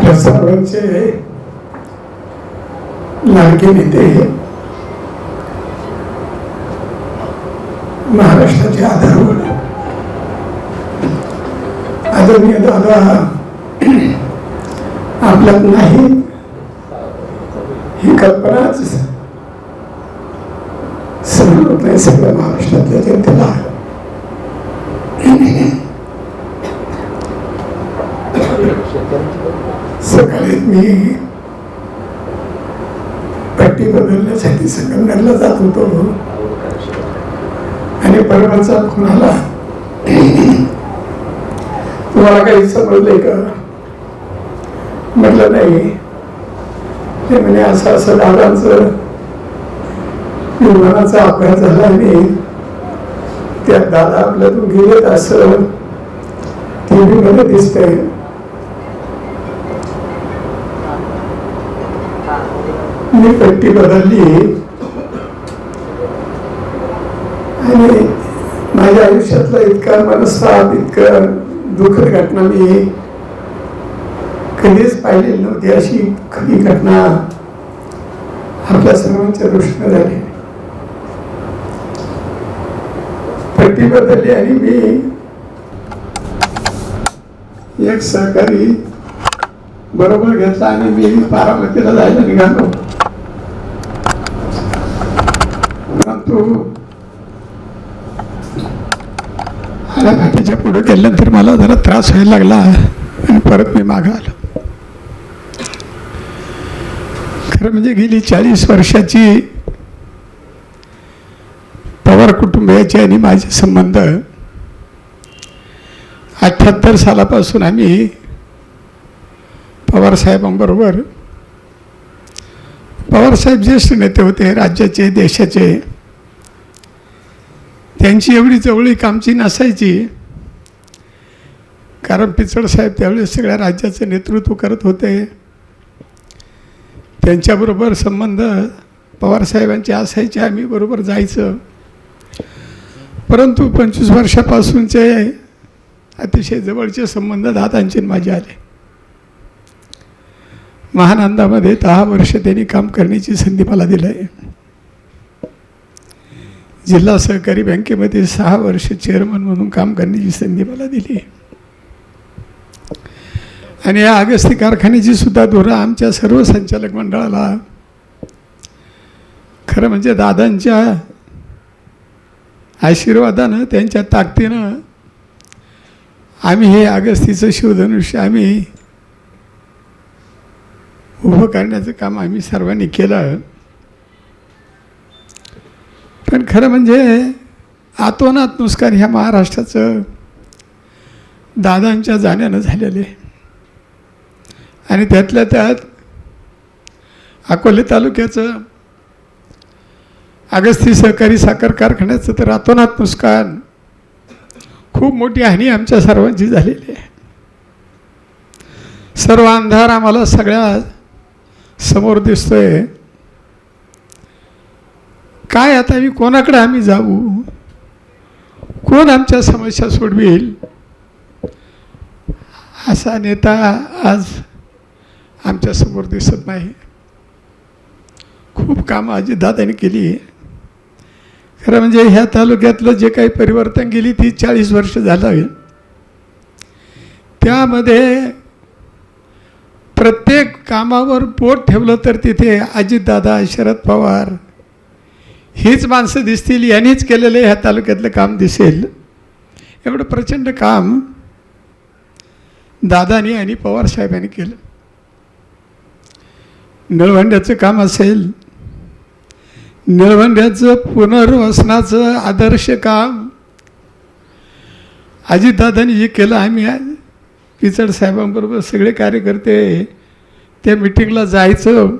आपल्या सर्वांचे लाडके नेते महाराष्ट्राचे आधारवड आदरणीय दादा आपल्यात नाही. ही कल्पनाच समजत नाही सगळ्या महाराष्ट्रातल्या जनतेला. सकाळी मी पट्टी बदलण्यासाठी संगमनेरला जात होतो. आणि परवाचा फोन आला. तुम्हाला काही समजलंय का? म्हटलं नाही. ते म्हणे असं असं दादांचं विमानाचा अपघात झाला आणि त्यात दादा आपल्यातून गेलेत असं टीव्ही मध्ये दिसतंय. मी पट्टी बदलली आणि माझ्या आयुष्यातला इतका मनस्ताप इतकं दुःखद घटना मी कधीच पाहिलेली नव्हती. अशी खरी घटना आपल्या सर्वांच्या दृष्टीने झाली. पट्टी बदलली आणि मी एक सहकारी बरोबर घेतला आणि मी बारामतीला जायला निघालो. त्याच्या पुढे गेल्यानंतर मला जरा त्रास व्हायला लागला आणि परत मी मागं आलो. खरं म्हणजे गेली चाळीस वर्षाची पवार कुटुंबियाचे आणि माझे संबंध अठ्ठ्याहत्तर सालापासून आम्ही पवार साहेबांबरोबर पवार साहेब ज्येष्ठ नेते होते राज्याचे देशाचे त्यांची एवढी जवळीक आमची नसायची. कारण पिचड साहेब त्यावेळेस सगळ्या राज्याचं नेतृत्व करत होते. त्यांच्याबरोबर संबंध पवारसाहेबांचे असायचे आम्ही बरोबर जायचं. परंतु पंचवीस वर्षापासूनचे अतिशय जवळचे संबंध दादांचे माझे आले. महानंदामध्ये दहा वर्ष त्यांनी काम करण्याची संधी मला दिलं आहे जिल्हा सहकारी बँकेमध्ये सहा वर्ष चेअरमन म्हणून काम करण्याची संधी मला दिली. आणि या अगस्ती कारखान्याची सुद्धा धोरण आमच्या सर्व संचालक मंडळाला. खरं म्हणजे दादांच्या आशीर्वादानं त्यांच्या ताकदीनं आम्ही हे अगस्तीचं शिवधनुष्य आम्ही उभं करण्याचं काम आम्ही सर्वांनी केलं. पण खरं म्हणजे आतोनात नुसकान ह्या महाराष्ट्राचं दादांच्या जाण्यानं झालेले आणि त्यातल्या त्यात अकोले तालुक्याचं अगस्ती सहकारी साखर कारखान्याचं तर आतोनात नुकसान खूप मोठी हानी आमच्या सर्वांची झालेली आहे. सर्व अंधार आम्हाला सगळ्या समोर दिसतोय. काय आता आम्ही कोणाकडे आम्ही जाऊ? कोण आमच्या समस्या सोडवेल? असा नेता आज आमच्यासमोर दिसत नाही. खूप कामं अजितदादांनी केली. खरं म्हणजे ह्या तालुक्यातलं जे काही परिवर्तन गेली ती चाळीस वर्ष झालं. त्यामध्ये प्रत्येक कामावर पोट ठेवलं तर तिथे अजितदादा शरद पवार हीच माणसं दिसतील यांनीच केलेलं ह्या तालुक्यातलं काम दिसेल. एवढं प्रचंड काम दादानी आणि पवार साहेबांनी केलं. नळवंड्याचं काम असेल नळवंड्याचं पुनर्वसनाचं आदर्श काम. अजितदादांनी जे केलं आम्ही पिचड साहेबांबरोबर सगळे कार्यकर्ते त्या मिटिंगला जायचं.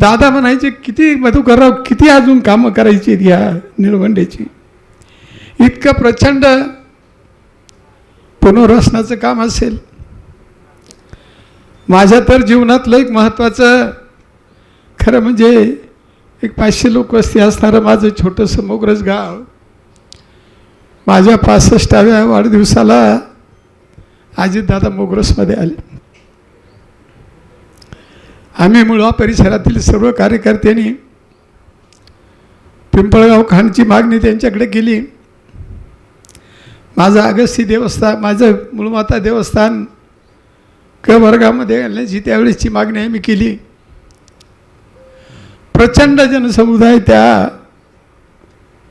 दादा म्हणायचे किती मधुकरराव किती अजून कामं करायची आहेत या निळवंड्याची इतकं प्रचंड पुनर्वसनाचं काम असेल. माझ्या तर जीवनातलं एक महत्त्वाचं खरं म्हणजे एक पाचशे लोक वस्ती असणारं माझं छोटंसं मोगरज गाव माझ्या पासष्टाव्या वाढदिवसाला अजितदादा मोगरसमध्ये आले. आम्ही मुळा परिसरातील सर्व कार्यकर्त्यांनी पिंपळगाव खानची मागणी त्यांच्याकडे केली. माझं अगस्ती देवस्थान माझं मूळमाता देवस्थान क वर्गामध्ये घालण्याची त्यावेळेसची मागणी आम्ही केली. प्रचंड जनसमुदाय त्या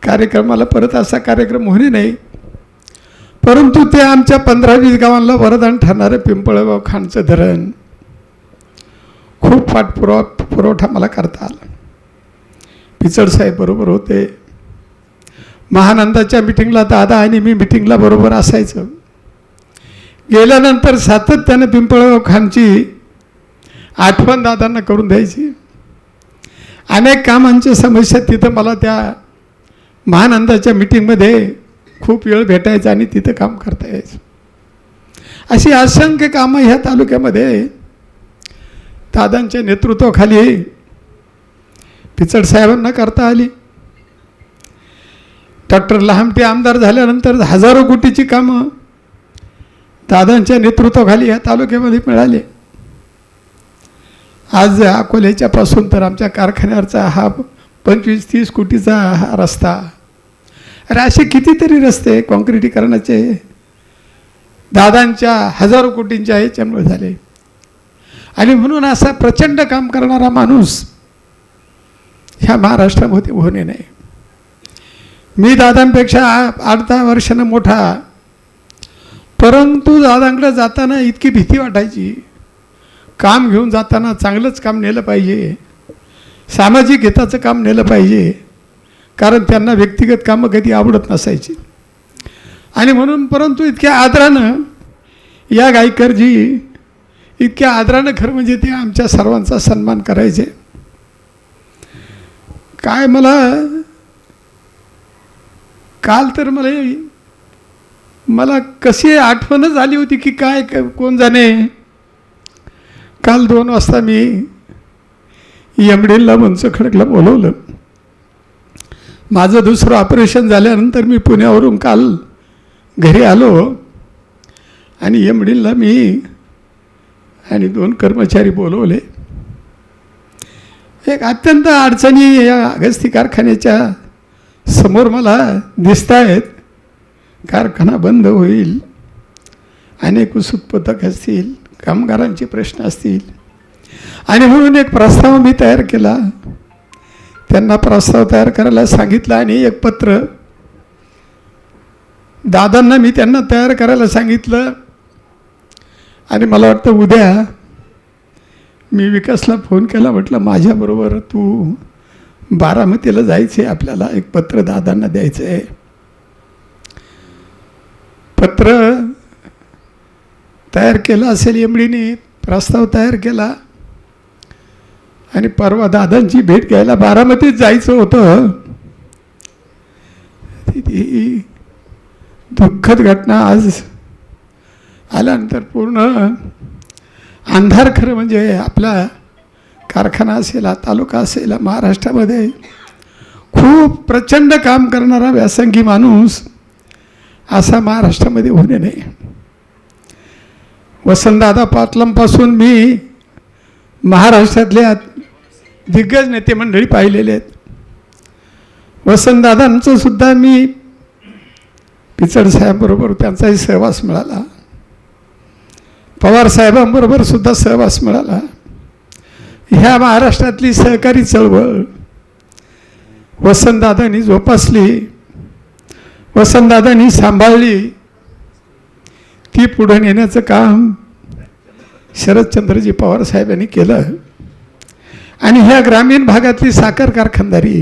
कार्यक्रमाला परत असा कार्यक्रम होणे नाही. परंतु ते आमच्या पंधरा वीस गावांना वरदान ठरणारं पिंपळगाव खानचं धरण. पाठ पुरव पुरवठा मला करता आला. पिचडसाहेब बरोबर होते. महानंदाच्या मिटिंगला दादा आणि मी मिटिंगला बरोबर असायचं. गेल्यानंतर सातत्यानं पिंपळगाव खानची आठवण दादांना करून द्यायची. अनेक कामांच्या समस्या तिथं मला त्या महानंदाच्या मिटिंगमध्ये खूप वेळ भेटायचा आणि तिथं काम करता यायचं. अशी असंख्य कामं ह्या तालुक्यामध्ये दादांच्या नेतृत्वाखाली पिचड साहेबांना करता आली. डॉक्टर लहामटे आमदार झाल्यानंतर हजारो कोटीची कामं दादांच्या नेतृत्वाखाली या तालुक्यामध्ये मिळाले. आज अकोल्याच्या पासून तर आमच्या कारखान्यावरचा हा पंचवीस तीस कोटीचा हा रस्ता. अरे असे कितीतरी रस्ते काँक्रिटीकरणाचे दादांच्या हजारो कोटींच्या याच्यामुळे झाले. आणि म्हणून असा प्रचंड काम करणारा माणूस ह्या महाराष्ट्रामध्ये होणे नाही. मी दादांपेक्षा आठ दहा वर्षानं मोठा परंतु दादांकडे जाताना इतकी भीती वाटायची. काम घेऊन जाताना चांगलंच काम नेलं पाहिजे. सामाजिक हिताचं काम नेलं पाहिजे. कारण त्यांना व्यक्तिगत कामं कधी आवडत नसायची. आणि म्हणून परंतु इतक्या आदरानं या गायकरजी इतक्या आदरानं खरं म्हणजे ते आमच्या सर्वांचा सन्मान करायचे. काय मला काल तर मला मला कशी आठवणच आली होती की काय कोण जाणे. काल दोन वाजता मी यमडीला मंच खडकला बोलवलं. माझं दुसरं ऑपरेशन झाल्यानंतर मी पुण्यावरून काल घरी आलो. आणि यमडीला मी आणि दोन कर्मचारी बोलवले. एक अत्यंत अडचणी या अगस्ती कारखान्याच्या समोर मला दिसत आहेत कारखाना बंद होईल. अनेक उत्पादक असतील कामगारांचे प्रश्न असतील. आणि म्हणून एक प्रस्ताव मी तयार केला. त्यांना प्रस्ताव तयार करायला सांगितलं आणि एक पत्र दादांना मी त्यांना तयार करायला सांगितलं. आणि मला वाटतं उद्या मी विकासला फोन केला म्हटलं माझ्याबरोबर तू बारामतीला जायचं आहे आपल्याला एक पत्र दादांना द्यायचं आहे पत्र तयार केलं असेल एमडीने प्रस्ताव तयार केला. आणि परवा दादांची भेट घ्यायला बारामतीत जायचं होतं. ती- ती दुःखद घटना आज आल्यानंतर पूर्ण अंधार खरं म्हणजे आपला कारखाना असेल तालुका असेल महाराष्ट्रामध्ये खूप प्रचंड काम करणारा व्यासंगी माणूस असा महाराष्ट्रामध्ये होणे नाही. वसंतदादा पाटलांपासून मी महाराष्ट्रातल्या दिग्गज नेते मंडळी पाहिलेले आहेत. वसंतदादांचंसुद्धा मी पिचड साहेबांबरोबर त्यांचाही सहवास मिळाला. पवारसाहेबांबरोबर सुद्धा सहवास मिळाला. ह्या महाराष्ट्रातली सहकारी चळवळ वसंतदादांनी जोपासली वसंतदादांनी सांभाळली ती पुढे नेण्याचं काम शरदचंद्रजी पवार साहेबांनी केलं. आणि ह्या ग्रामीण भागातली साखर कारखानदारी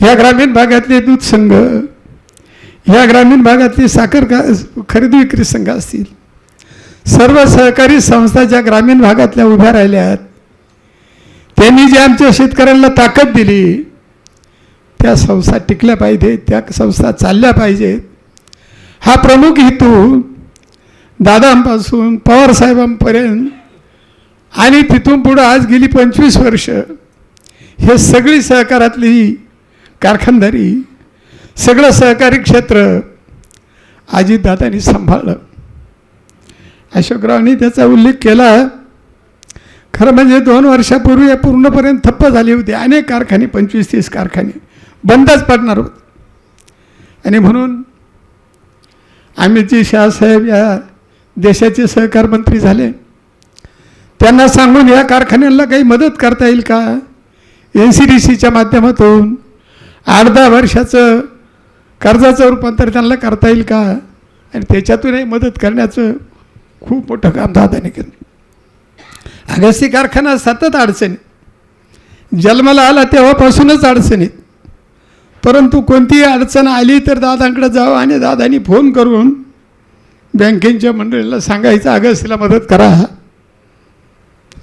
ह्या ग्रामीण भागातले दूध संघ ह्या ग्रामीण भागातली साखर का खरेदी विक्री संघ असतील सर्व सहकारी संस्था ज्या ग्रामीण भागातल्या उभ्या राहिल्यात त्यांनी जे आमच्या शेतकऱ्यांना ताकद दिली त्या संस्था टिकल्या पाहिजेत त्या संस्था चालल्या पाहिजेत हा प्रमुख हेतू दादांपासून पवारसाहेबांपर्यंत आणि तिथून पुढं आज गेली पंचवीस वर्ष हे सगळी सहकारातली कारखानदारी सगळं सहकारी क्षेत्र अजितदादांनी सांभाळलं. अशोकरावांनी त्याचा उल्लेख केला. खरं म्हणजे दोन वर्षापूर्वी पूर्णपर्यंत थप्प झाली होती. अनेक कारखाने पंचवीस तीस कारखाने बंदच पडणार होते. आणि म्हणून अमितजी शहासाहेब या देशाचे सहकार मंत्री झाले. त्यांना सांगून या कारखान्यांना काही मदत करता येईल का? एन सी डी सीच्या माध्यमातून आठ दहा वर्षाचं कर्जाचं रूपांतर त्यांना करता येईल का? आणि त्याच्यातूनही मदत करण्याचं खूप मोठं काम दादाने केलं. अगस्ती कारखाना सतत अडचणी जन्माला आला तेव्हापासूनच अडचणीत. परंतु कोणतीही अडचण आली तर दादांकडे जावं आणि दादानी फोन करून बँकेच्या मंडळीला सांगायचं अगस्तीला मदत करा.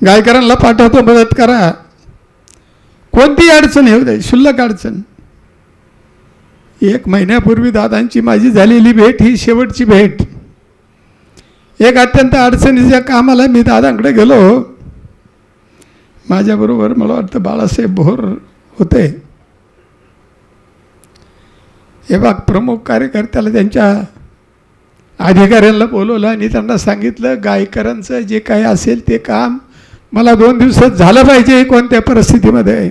गायकरांना पाठवतो मदत करा. कोणतीही अडचण येऊ दे शुल्लक अडचण. एक महिन्यापूर्वी दादांची माझी झालेली भेट ही शेवटची भेट. एक अत्यंत अडचणीच्या कामाला मी दादांकडे गेलो. माझ्याबरोबर मला वाटतं बाळासाहेब भोर होते. हे बाग प्रमुख कार्यकर्त्याला त्यांच्या अधिकाऱ्यांना बोलवलं आणि त्यांना सांगितलं गायकरांचं जे काही असेल ते काम मला दोन दिवसात झालं पाहिजे कोणत्या परिस्थितीमध्ये.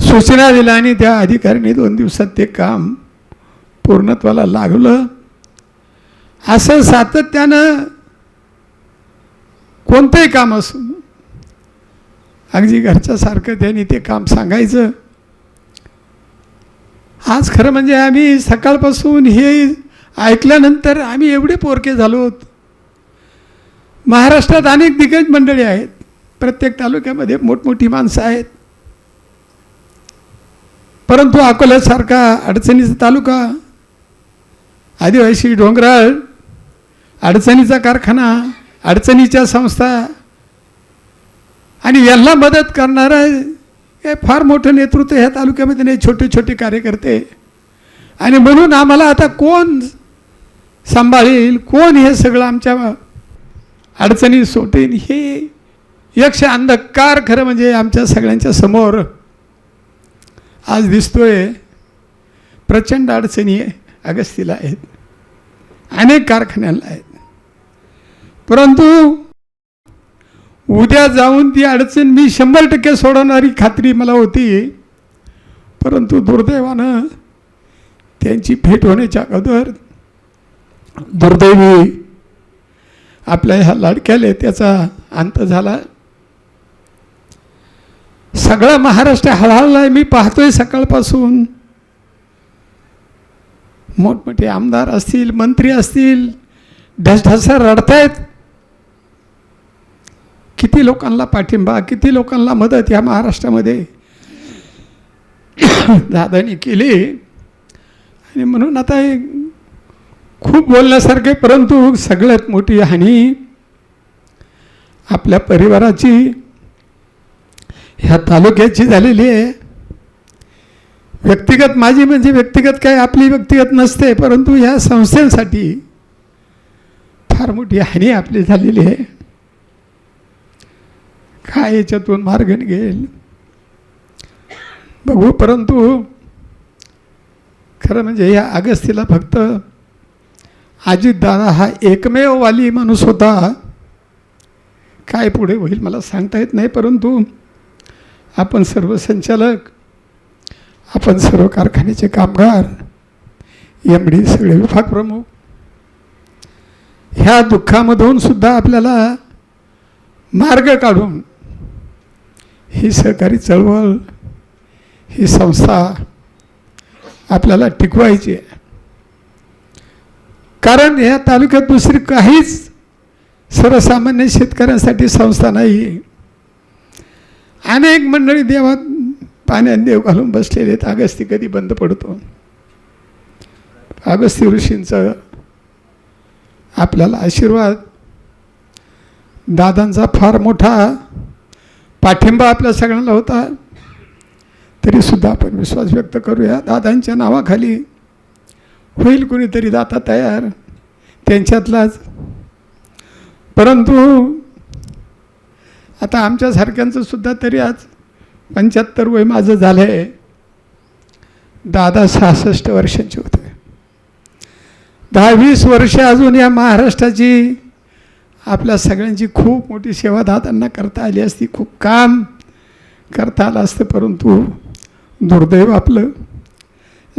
सूचना दिल्या आणि त्या अधिकाऱ्यांनी दोन दिवसात ते काम पूर्णत्वाला लागलं. असं सातत्यानं कोणतंही काम असो अगदी घरच्यासारखं त्यांनी ते काम सांगायचं. आज खरं म्हणजे आम्ही सकाळपासून हे ऐकल्यानंतर आम्ही एवढे पोरके झालो. आहोत महाराष्ट्रात अनेक दिग्गज मंडळी आहेत. प्रत्येक तालुक्यामध्ये मोठमोठी माणसं आहेत. परंतु अकोल्यासारखा अडचणीचा तालुका आदिवासी डोंगराळ अडचणीचा कारखाना अडचणीच्या संस्था. आणि यांना मदत करणारं हे फार मोठं नेतृत्व ह्या तालुक्यामध्ये नाही छोटे छोटे कार्यकर्ते. आणि म्हणून आम्हाला आता कोण सांभाळेल कोण हे सगळं आमच्या अडचणी सोटेल हे यक्ष अंधकार खरं म्हणजे आमच्या सगळ्यांच्या समोर आज दिसतोय. प्रचंड अडचणी अगस्तीला आहेत. अनेक कारखान्याला आहेत. परंतु उद्या जाऊन ती अडचण मी शंभर टक्के सोडवणारी खात्री मला होती. परंतु दुर्दैवानं त्यांची भेट होण्याच्या अगोदर दुर्दैवी आपल्या ह्या लाडक्याले त्याचा अंत झाला. सगळा महाराष्ट्र हळहळला आहे मी पाहतोय सकाळपासून. मोठमोठे आमदार असतील मंत्री असतील ढसढसा रडतायत. किती लोकांना पाठिंबा किती लोकांना मदत या महाराष्ट्रामध्ये? दादानी केली. आणि म्हणून आता हे खूप बोलण्यासारखे परंतु सगळ्यात मोठी हानी आपल्या परिवाराची. ह्या तालुक्याची झालेली आहे. व्यक्तिगत माझी म्हणजे व्यक्तिगत काय आपली व्यक्तिगत नसते परंतु ह्या संस्थेसाठी फार मोठी हानी आपली झालेली आहे. काय याच्यातून मार्ग निघेल? बघू परंतु खरं म्हणजे या अगस्तीला फक्त अजितदादा हा एकमेव वाली माणूस होता. काय पुढे होईल मला सांगता येत नाही परंतु आपण सर्व संचालक आपण सर्व कारखान्याचे कामगार एम डी सगळे विभाग प्रमुख. ह्या दुःखामधून सुद्धा आपल्याला मार्ग काढून ही सहकारी चळवळ ही संस्था आपल्याला टिकवायची आहे. कारण या तालुक्यात दुसरी काहीच सर्वसामान्य शेतकऱ्यांसाठी संस्था नाही. अनेक मंडळी देवात पाण्यात देव घालून बसलेले आहेत. अगस्ती कधी बंद पडतो? अगस्ती ऋषींचं आपल्याला आशीर्वाद. दादांचा फार मोठा पाठिंबा आपल्या सगळ्यांना होता. तरीसुद्धा आपण विश्वास व्यक्त करूया. दादांच्या नावाखाली होईल कुणीतरी दाता तयार. त्यांच्यातलाच. परंतु आता आमच्यासारख्यांचं सुद्धा तरी आज पंच्याहत्तर वय माझं झालं आहे दादा सहासष्ट वर्षांचे होते. दहा वीस वर्ष अजून या महाराष्ट्राची आपल्या सगळ्यांची खूप मोठी सेवा दादांना करता आली असती. खूप काम करता आलं असतं परंतु दुर्दैव आपलं.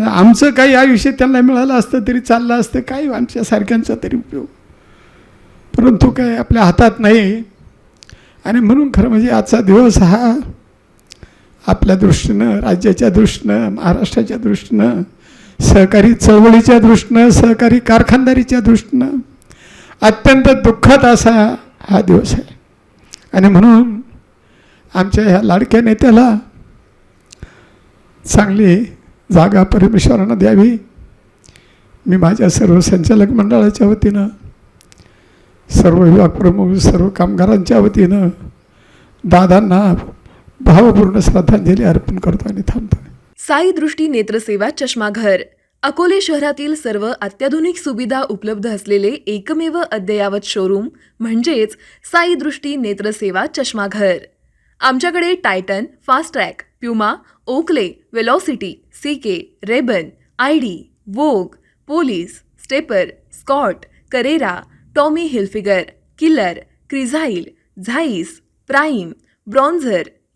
आमचं काही आयुष्य त्यांना मिळालं असतं तरी चाललं असतं काही आमच्यासारख्यांचा तरी उपयोग. परंतु काय आपल्या हातात नाही. आणि म्हणून खरं म्हणजे आजचा दिवस हा आपल्या दृष्टीनं राज्याच्या दृष्टीनं महाराष्ट्राच्या दृष्टीनं सहकारी चळवळीच्या दृष्टीनं सहकारी कारखानदारीच्या दृष्टीनं अत्यंत दुःखद असा हा दिवस आहे. आणि म्हणून आमच्या ह्या लाडक्या नेत्याला चांगली जागा परमेश्वरानं द्यावी. मी माझ्या सर्व संचालक मंडळाच्या वतीनं सर्व विभाग प्रमुख सर्व कामगारांच्या वतीनं दादांना भावपूर्ण श्रद्धांजली अर्पण करतो आणि थांबतो. साई दृष्टी नेत्रसेवा चष्माघर. अकोले शहरातील सर्व अत्याधुनिक सुविधा उपलब्ध असलेले एकमेव अद्ययावत शोरूम म्हणजेच साई दृष्टी नेत्रसेवा चष्माघर. आमच्याकडे Titan Fastrack Puma Oakley Velocity CK Rayban I D Vogue Police Stepper Scott Carrera Tommy Hilfiger Killer Crizal Zeiss Prime Bronzer